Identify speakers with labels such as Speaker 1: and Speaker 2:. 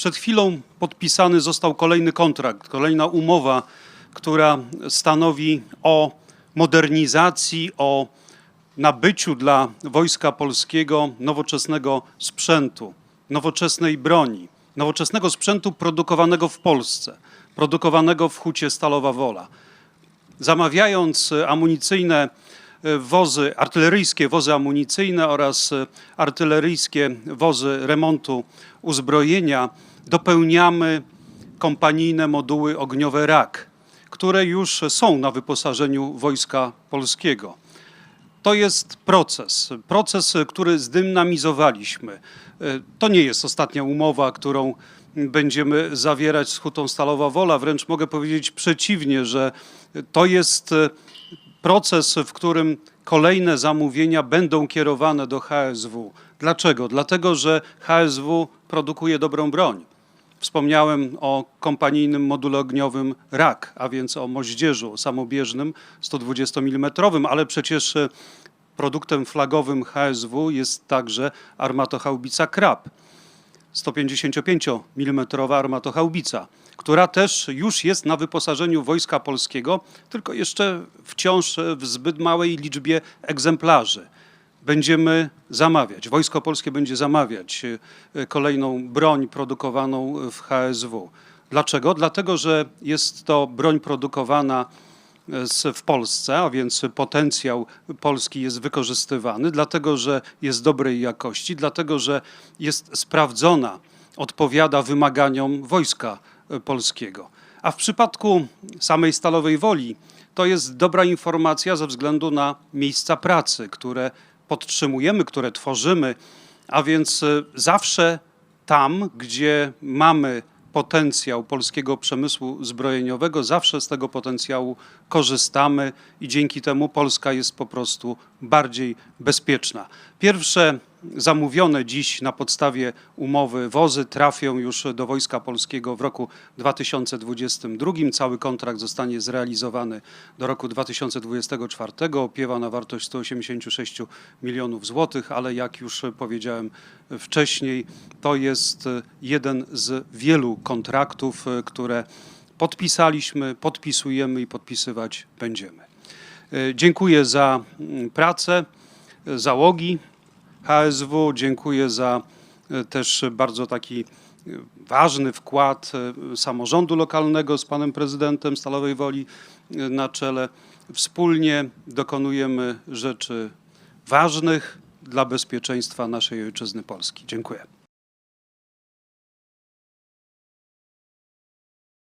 Speaker 1: Przed chwilą podpisany został kolejny kontrakt, kolejna umowa, która stanowi o modernizacji, o nabyciu dla Wojska Polskiego nowoczesnego sprzętu, nowoczesnej broni, nowoczesnego sprzętu produkowanego w Polsce, produkowanego w hucie Stalowa Wola. Zamawiając amunicyjne wozy, artyleryjskie wozy amunicyjne oraz e, artyleryjskie wozy remontu uzbrojenia, dopełniamy kompanijne moduły ogniowe RAK, które już są na wyposażeniu Wojska Polskiego. To jest proces, proces, który zdynamizowaliśmy. E, To nie jest ostatnia umowa, którą będziemy zawierać z Hutą Stalowa Wola. Wręcz mogę powiedzieć przeciwnie, że to jest e, proces, w którym kolejne zamówienia będą kierowane do HSW. Dlaczego? Dlatego, że HSW produkuje dobrą broń. Wspomniałem o kompanijnym module ogniowym RAK, a więc o moździerzu samobieżnym 120 mm, ale przecież e, produktem flagowym HSW jest także armatochaubica KRAP. 155 mm armatochaubica, która też już jest na wyposażeniu Wojska Polskiego, tylko jeszcze wciąż w zbyt małej liczbie egzemplarzy. Będziemy zamawiać, Wojsko Polskie będzie zamawiać e, kolejną broń produkowaną w HSW. Dlaczego? Dlatego, że jest to broń produkowana w Polsce, a więc potencjał Polski jest wykorzystywany, dlatego że jest dobrej jakości, dlatego że jest sprawdzona, odpowiada wymaganiom Wojska e, Polskiego. A w przypadku samej Stalowej Woli to jest dobra informacja ze względu na miejsca pracy, które podtrzymujemy, które tworzymy, a więc e, zawsze tam, gdzie mamy potencjał polskiego przemysłu zbrojeniowego, zawsze z tego potencjału korzystamy i dzięki temu Polska jest po prostu bardziej bezpieczna. Pierwsze zamówione dziś na podstawie umowy wozy trafią już do Wojska Polskiego w roku 2022. Cały kontrakt zostanie zrealizowany do roku 2024. Opiewa na wartość 186 milionów złotych, ale jak już powiedziałem wcześniej, to jest jeden z wielu kontraktów, które podpisaliśmy, podpisujemy i podpisywać będziemy. Dziękuję za pracę załogi HSW, dziękuję za e, też bardzo taki e, ważny wkład e, samorządu lokalnego z panem prezydentem Stalowej Woli na czele. Wspólnie dokonujemy rzeczy ważnych dla bezpieczeństwa naszej ojczyzny Polski. Dziękuję.